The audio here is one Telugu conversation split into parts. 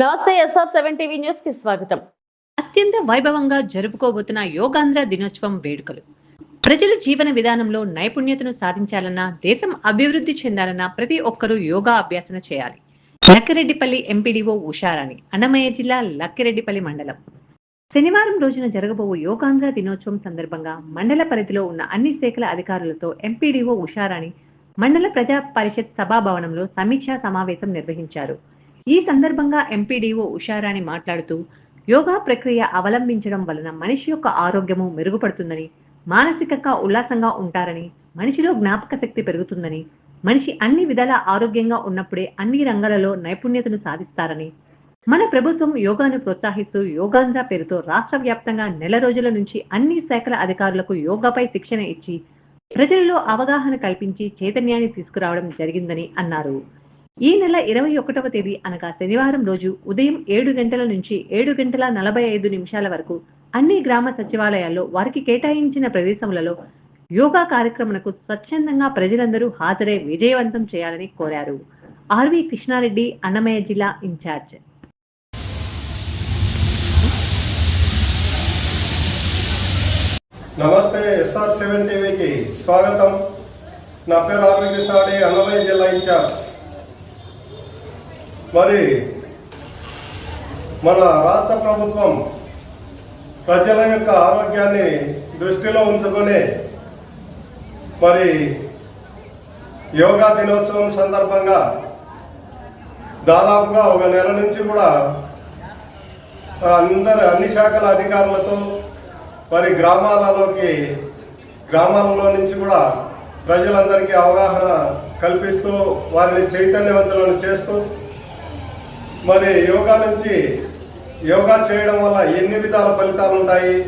నమస్తే ఎస్ఆర్ సెవెన్ టీవీ న్యూస్కి స్వాగతం. అత్యంత వైభవంగా జరుపుకోబోతున్న యోగాంధ్ర దినోత్సవం వేడుకలు. ప్రజల జీవన విధానంలో నైపుణ్యతను సాధించాలన్నా దేశం అభివృద్ధి చెందాలన్నా ప్రతి ఒక్కరూ యోగా అభ్యాసన చేయాలి. లక్కిరెడ్డిపల్లి ఎంపీడీఓ ఉషారాణి అన్నమయ్య జిల్లా లక్కిరెడ్డిపల్లి మండలం. శనివారం రోజున జరగబోవు యోగాంధ్ర దినోత్సవం సందర్భంగా మండల పరిధిలో ఉన్న అన్ని శాఖల అధికారులతో ఎంపీడీఓ ఉషారాణి మండల ప్రజా పరిషత్ సభాభవనంలో సమీక్షా సమావేశం నిర్వహించారు. ఈ సందర్భంగా ఎంపీడీఓ ఉషారాణి మాట్లాడుతూ యోగా ప్రక్రియ అవలంబించడం వలన మనిషి యొక్క ఆరోగ్యము మెరుగుపడుతుందని మానసికంగా ఉల్లాసంగా ఉంటారని మనిషిలో జ్ఞాపక శక్తి పెరుగుతుందని మనిషి అన్ని విధాల ఆరోగ్యంగా ఉన్నప్పుడే అన్ని రంగాలలో నైపుణ్యతను సాధిస్తారని మన ప్రభుత్వం యోగాను ప్రోత్సహిస్తూ యోగాంధ్ర పేరుతో రాష్ట్ర వ్యాప్తంగా నెల రోజుల నుంచి అన్ని శాఖల అధికారులకు యోగాపై శిక్షణ ఇచ్చి ప్రజలలో అవగాహన కల్పించి చైతన్యాన్ని తీసుకురావడం జరిగిందని అన్నారు. ఈ నెల ఇరవై ఒకటవ తేదీ అనగా శనివారం రోజు ఉదయం ఏడు గంటల నుంచి ఏడు గంటల నలభై ఐదు నిమిషాల వరకు అన్ని గ్రామ సచివాలయాల్లో వారికి కేటాయించిన ప్రదేశములలో యోగా కార్యక్రమాలకు స్వచ్ఛందంగా ప్రజలందరూ హాజరై విజయవంతం చేయాలని కోరారు. ఆర్వి కృష్ణారెడ్డి అన్నమయ్య జిల్లా ఇన్ఛార్జ్. నమస్తే ఎస్ఆర్ సెవెన్ టీవీకి స్వాగతం. నా పేరు ఆర్వి కృష్ణారెడ్డి అన్నమయ్య జిల్లా ఇన్ఛార్జ్. మరి మన రాష్ట్ర ప్రభుత్వం ప్రజల యొక్క ఆరోగ్యాన్ని దృష్టిలో ఉంచుకొని మరి యోగా దినోత్సవం సందర్భంగా దాదాపుగా ఒక నెల నుంచి కూడా అందరు అన్ని శాఖల అధికారులతో మరి గ్రామాలలోకి గ్రామాలలో నుంచి కూడా ప్రజలందరికీ అవగాహన కల్పిస్తూ వారిని చైతన్యవంతులను చేస్తూ మరి యోగా నుంచి యోగా చేయడం వల్ల ఎన్ని విధాల ఫలితాలు ఉంటాయి?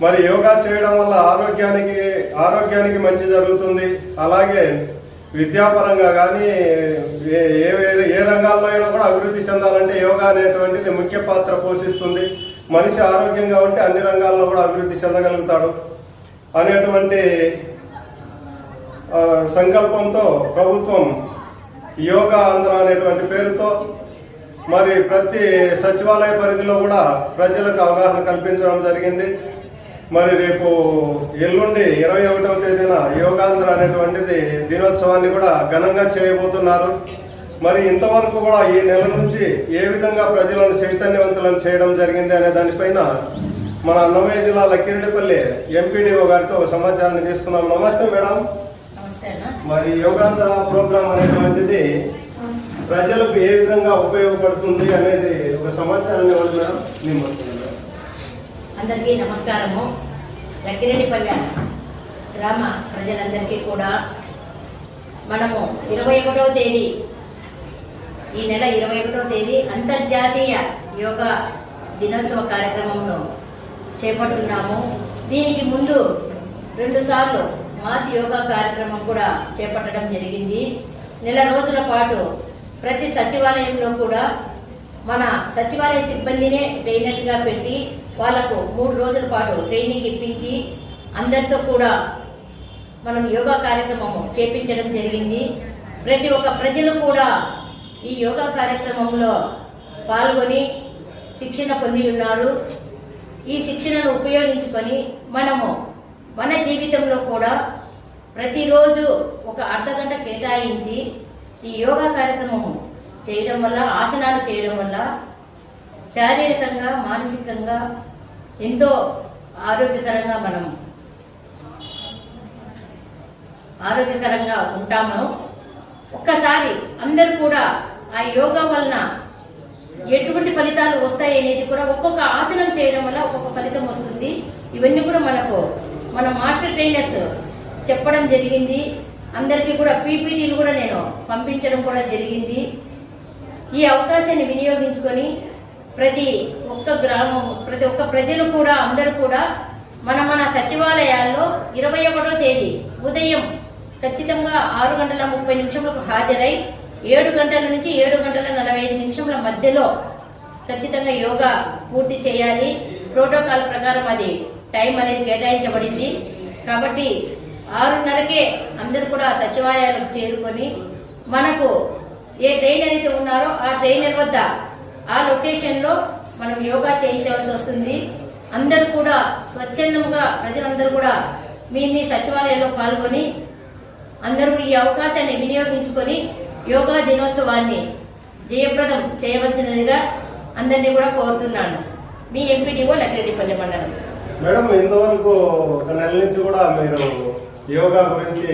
మరి యోగా చేయడం వల్ల ఆరోగ్యానికి ఆరోగ్యానికి మంచి జరుగుతుంది. అలాగే విద్యాపరంగా కానీ ఏ ఏ వేరే- ఏ రంగాల్లో అయినా కూడా అభివృద్ధి చెందాలంటే యోగా అనేటువంటిది ముఖ్య పాత్ర పోషిస్తుంది. మనిషి ఆరోగ్యంగా ఉంటే అన్ని రంగాల్లో కూడా అభివృద్ధి చెందగలుగుతాడు. అనేటువంటి సంకల్పంతో ప్రభుత్వం యోగా ఆంధ్ర అనేటువంటి పేరుతో మరి ప్రతి సచివాలయ పరిధిలో కూడా ప్రజలకు అవగాహన కల్పించడం జరిగింది. మరి రేపు ఎల్లుండి ఇరవై ఒకటవ తేదీన యోగాంధ్ర అనేటువంటిది దినోత్సవాన్ని కూడా ఘనంగా చేయబోతున్నారు. మరి ఇంతవరకు కూడా ఈ నెల నుంచి ఏ విధంగా ప్రజలను చైతన్యవంతులను చేయడం జరిగింది అనే దానిపైన మన అన్నమయ్య జిల్లా లక్కిరెడ్డిపల్లి ఎంపీడీఓ గారితో ఒక సమాచారాన్ని తీసుకున్నాం నమస్తే మేడం. మరి యోగాంధ్ర ప్రోగ్రాం అనేటువంటిది ప్రజలకు ఏ విధంగా ఉపయోగపడుతుంది అనేది ఒక సమాచారాన్ని ఇవ్వండి మేడం. అందరికీ నమస్కారము. లక్కిరెడ్డిపల్లె గ్రామ ప్రజలందరికీ కూడా మనము ఇరవై ఒకటో తేదీ ఈ నెల ఇరవై ఒకటో తేదీ అంతర్జాతీయ యోగా దినోత్సవ కార్యక్రమంలో చేపడుతున్నాము. దీనికి ముందు రెండు సార్లు మాస్ యోగా కార్యక్రమం కూడా చేపట్టడం జరిగింది. నెల రోజుల పాటు ప్రతి సచివాలయంలో కూడా మన సచివాలయ సిబ్బందినే ట్రైనర్స్గా పెట్టి వాళ్ళకు మూడు రోజుల పాటు ట్రైనింగ్ ఇప్పించి అందరితో కూడా మనం యోగా కార్యక్రమము చేపించడం జరిగింది. ప్రతి ఒక్క ప్రజలు కూడా ఈ యోగా కార్యక్రమంలో పాల్గొని శిక్షణ పొంది ఉన్నారు. ఈ శిక్షణను ఉపయోగించుకొని మనము మన జీవితంలో కూడా ప్రతిరోజు ఒక అర్ధ గంట కేటాయించి ఈ యోగా కార్యక్రమం చేయడం వల్ల ఆసనాలు చేయడం వల్ల శారీరకంగా మానసికంగా ఎంతో ఆరోగ్యకరంగా మనం ఆరోగ్యకరంగా ఉంటాము ఒక్కసారి అందరూ కూడా ఆ యోగా వలన ఎటువంటి ఫలితాలు వస్తాయి అనేది కూడా ఒక్కొక్క ఆసనం చేయడం వల్ల ఒక్కొక్క ఫలితం వస్తుంది. ఇవన్నీ కూడా మనకు మన మాస్టర్ ట్రైనర్స్ చెప్పడం జరిగింది. అందరికీ కూడా పీపీటీలు కూడా నేను పంపించడం కూడా జరిగింది. ఈ అవకాశాన్ని వినియోగించుకొని ప్రతి ఒక్క గ్రామం ప్రతి ఒక్క ప్రజలు కూడా అందరూ కూడా మన మన సచివాలయాల్లో ఇరవై ఒకటో తేదీ ఉదయం ఖచ్చితంగా ఆరు గంటల ముప్పై నిమిషములకు హాజరై ఏడు గంటల నుంచి ఏడు గంటల నలభై ఐదు నిమిషముల మధ్యలో ఖచ్చితంగా యోగా పూర్తి చేయాలి. ప్రోటోకాల్ ప్రకారం అది టైం అనేది కేటాయించబడింది. కాబట్టి ఆరున్నరకే అందరు కూడా సచివాలయాలకు చేరుకొని మనకు ఏ ట్రైనర్ అయితే ఉన్నారో ఆ ట్రైనర్ వద్ద ఆ లొకేషన్లో మనం యోగా చేయించవలసి వస్తుంది. అందరూ కూడా స్వచ్ఛందంగా ప్రజలందరూ కూడా మీ మీ సచివాలయంలో పాల్గొని అందరూ ఈ అవకాశాన్ని వినియోగించుకొని యోగా దినోత్సవాన్ని జయప్రదం చేయవలసినదిగా అందరినీ కూడా కోరుతున్నాను. మీ ఎంపీడీఓ లక్రెడ్డిపల్లి మండలం. మేడం ఇంతవరకు ఒక నెల నుంచి కూడా మీరు యోగా గురించి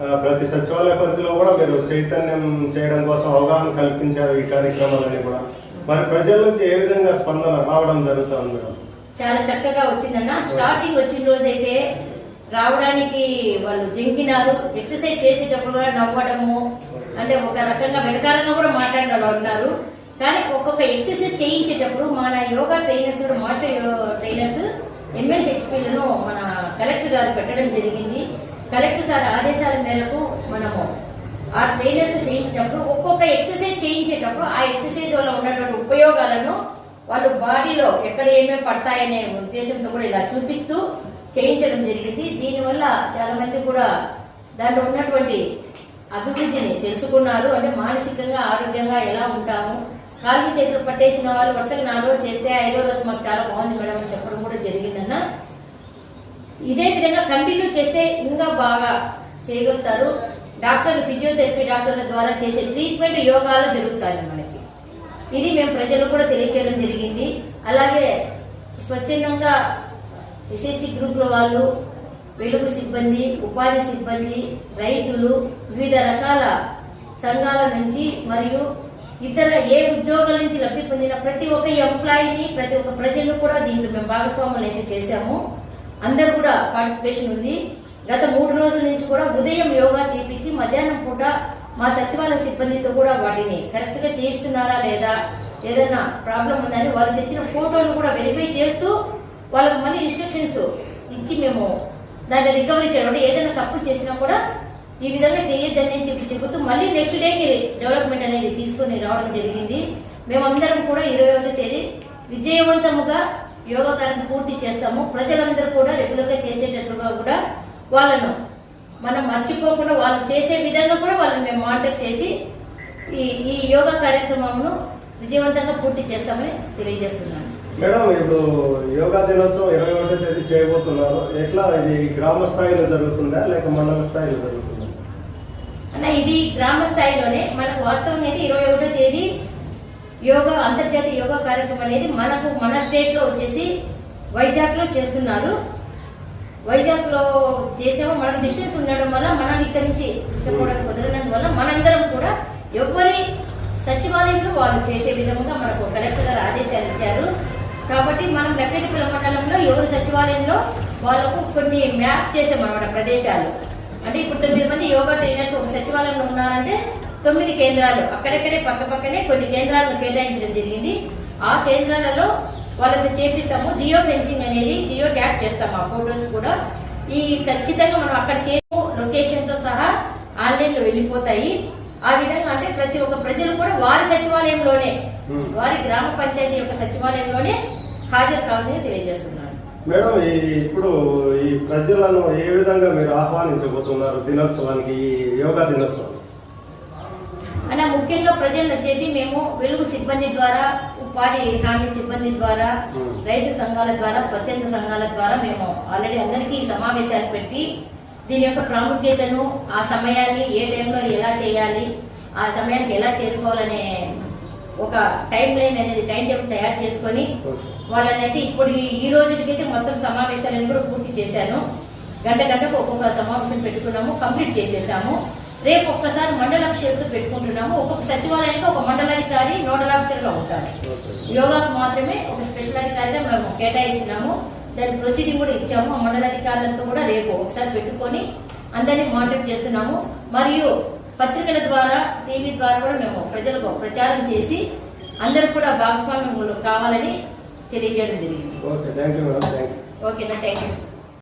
ప్రతి సచివాలయ పరిధిలో కూడా మీరు చైతన్యం చేయడం కోసం అవగాహన కల్పించారు ఈ కార్యక్రమాలని కూడా. మరి ప్రజల నుంచి ఏ విధంగా స్పందన రావడం జరుగుతుంది మేడం? చాలా చక్కగా వచ్చిందన్న. స్టార్టింగ్ వచ్చిన రోజైతే రావడానికి వాళ్ళు జంకినారు. ఎక్సర్సైజ్ చేసేటప్పుడు కూడా నవ్వడము అంటే ఒక రకంగా వెనకాలంగా కూడా మాట్లాడిన వాళ్ళు ఉన్నారు. కానీ ఒక్కొక్క ఎక్సర్సైజ్ చేయించేటప్పుడు మన యోగా ట్రైనర్స్ కూడా మాస్టర్ ట్రైనర్స్ ట్రైనర్స్ ఎమ్మెల్యేహెచ్పీలను మన కలెక్టర్ గారు పెట్టడం జరిగింది. కలెక్టర్ సార్ ఆదేశాల మేరకు మనము ఆ ట్రైనర్స్ చేయించినప్పుడు ఒక్కొక్క ఎక్సర్సైజ్ చేయించేటప్పుడు ఆ ఎక్సర్సైజ్ వల్ల ఉన్నటువంటి ఉపయోగాలను వాళ్ళు బాడీలో ఎక్కడ ఏమేమి పడతాయనే ఉద్దేశంతో కూడా ఇలా చూపిస్తూ చేయించడం జరిగింది. దీనివల్ల చాలా మంది కూడా దాంట్లో ఉన్నటువంటి అభివృద్ధిని తెలుసుకున్నారు. అంటే మానసికంగా ఆరోగ్యంగా ఎలా ఉంటాము కాళ్ళు చేతులు పట్టేసిన వాళ్ళు వరుసగా నాలుగు రోజులు చేస్తే ఐదో రోజు మాకు చాలా బాగుంది మేడం అని చెప్పడం కూడా జరిగిందన్న ఇదే విధంగా కంటిన్యూ చేస్తే ఇంకా బాగా చేయగలుగుతారు. డాక్టర్లు ఫిజియోథెరపీ డాక్టర్ల ద్వారా చేసే ట్రీట్మెంట్ యోగాలో జరుగుతాయి మనకి. ఇది మేము ప్రజలు కూడా తెలియచేయడం జరిగింది. అలాగే స్వచ్ఛందంగా ఎస్హెచ్ గ్రూప్ల వాళ్ళు వెలుగు సిబ్బంది ఉపాధి సిబ్బంది రైతులు వివిధ రకాల సంఘాల నుంచి మరియు ఇతర ఏ ఉద్యోగాల నుంచి లబ్ధి పొందిన ప్రతి ఒక్క ఎంప్లాయీని ప్రతి ఒక్క ప్రజలు కూడా దీంట్లో మేము భాగస్వాములు అయితే చేశాము. అందరు కూడా పార్టిసిపేషన్ ఉంది. గత మూడు రోజుల నుంచి కూడా ఉదయం యోగా చేపించి మధ్యాహ్నం పూట మా సచివాలయ సిబ్బందితో కూడా వాటిని కరెక్ట్గా చేస్తున్నారా లేదా ఏదైనా ప్రాబ్లం ఉందని వాళ్ళు తెచ్చిన ఫోటోలు కూడా వెరిఫై చేస్తూ వాళ్ళకు మళ్ళీ ఇన్స్ట్రక్షన్స్ ఇచ్చి మేము దాన్ని రికవరీ చేయడం ఏదైనా తప్పు చేసినా కూడా ఈ విధంగా చేయొద్దని చెప్పి చెబుతూ మళ్ళీ నెక్స్ట్ డేకి డెవలప్మెంట్ అనేది తీసుకొని రావడం జరిగింది. మేమందరం కూడా ఇరవై ఒకటో తేదీ విజయవంతముగా యోగా కార్యక్రమం పూర్తి చేస్తాము. ప్రజలందరూ కూడా రెగ్యులర్గా చేసేటట్లుగా కూడా వాళ్ళను మనం మర్చిపోకుండా వాళ్ళు చేసే విధంగా కూడా వాళ్ళని మేము మానిటర్ చేసి ఈ ఈ యోగా కార్యక్రమంను విజయవంతంగా పూర్తి చేస్తామని తెలియజేస్తున్నాను. మేడం ఇప్పుడు యోగా దినోత్సవం ఇరవై ఒకటో తేదీ చేయబోతున్నారు. ఎట్లా ఇది గ్రామ స్థాయిలో జరుగుతుందా లేక మండల స్థాయిలో జరుగుతుందా? అన్న ఇది గ్రామ స్థాయిలోనే మనకు వాస్తవంగా అయితే ఇరవై ఒకటో తేదీ యోగా అంతర్జాతీయ యోగా కార్యక్రమం అనేది మనకు మన స్టేట్లో వచ్చేసి వైజాగ్లో చేస్తున్నారు. వైజాగ్లో చేసేమో. మనకు డిస్టెన్స్ ఉండడం వల్ల మనం ఇక్కడ నుంచి చెప్పడానికి కుదరనందువల్ల మనందరం కూడా ఎవరి సచివాలయంలో వాళ్ళు చేసే విధంగా మనకు కలెక్టర్ గారు ఆదేశాలు ఇచ్చారు. కాబట్టి మనం లెక్కటిపల్లి మండలంలో ఎవరి సచివాలయంలో వాళ్ళకు కొన్ని మ్యాప్ చేసామన్నమాట ప్రదేశాలు. అంటే ఇప్పుడు తొమ్మిది మంది యోగా ట్రైనర్స్ ఒక సచివాలయంలో ఉన్నారంటే తొమ్మిది కేంద్రాలు. అక్కడక్కడే పక్క పక్కనే కొన్ని కేంద్రాలను కేటాయించడం జరిగింది. ఆ కేంద్రాలలో వాళ్ళతో చేపిస్తాము. జియో ఫెన్సింగ్ అనేది జియో ట్యాగ్ చేస్తాము ఆ ఫొటోస్ కూడా. ఈ ఖచ్చితంగా మనం అక్కడ చేసే లొకేషన్తో సహా ఆన్లైన్లో వెళ్ళిపోతాయి. ఆ విధంగా అంటే ప్రతి ఒక్క ప్రజలు కూడా వారి సచివాలయంలోనే. వారి గ్రామ పంచాయతీ యొక్క సచివాలయంలోనే హాజరు కావాల్సింది తెలియజేస్తున్నాను. మేడం ఈ ఇప్పుడు ఈ ప్రజలను ఏ విధంగా మీరు ఆహ్వానించబోతున్నారు? దినోత్సవానికి ఈ యోగా దినోత్సవం. ముఖ్యంగా ప్రజలు వచ్చేసి మేము వెలుగు సిబ్బంది ద్వారా ఉపాధి హామీ సిబ్బంది ద్వారా. రైతు సంఘాల ద్వారా స్వచ్ఛంద సంఘాల ద్వారా మేము ఆల్రెడీ అందరికీ సమావేశాలు పెట్టి దీని యొక్క ప్రాముఖ్యతను ఆ సమయాన్ని ఏ టైంలో ఎలా చేయాలి ఆ సమయానికి ఎలా చేరుకోవాలనే ఒక టైం లైన్ అనేది టైం టేబుల్ తయారు చేసుకొని వాళ్ళని అయితే ఇప్పుడు ఈ- ఈ రోజుకైతే మొత్తం సమావేశాలను కూడా పూర్తి చేశాను. గంట గంటకు ఒక్కొక్క సమావేశం పెట్టుకున్నాము కంప్లీట్ చేసేసాము. రేపు ఒక్కసారి మండల ఆఫీసర్స్ పెట్టుకుంటున్నాము. ఒక్కొక్క సచివాలయానికి ఒక మండలాధికారి నోడల్ ఆఫీసర్గా ఉంటారు యోగాకు మాత్రమే ఒక స్పెషల్ అధికారిగా మేము కేటాయించినాము. దాని ప్రొసీడింగ్ కూడా ఇచ్చాము. ఆ మండలాధికారులతో కూడా రేపు ఒకసారి పెట్టుకొని అందరినీ మానిటర్ చేస్తున్నాము. మరియు పత్రికల ద్వారా టీవీ ద్వారా కూడా మేము ప్రజలకు ప్రచారం చేసి అందరూ కూడా భాగస్వామ్యములు కావాలని తెలియజేయడం జరిగింది. ఓకేనా? Thank you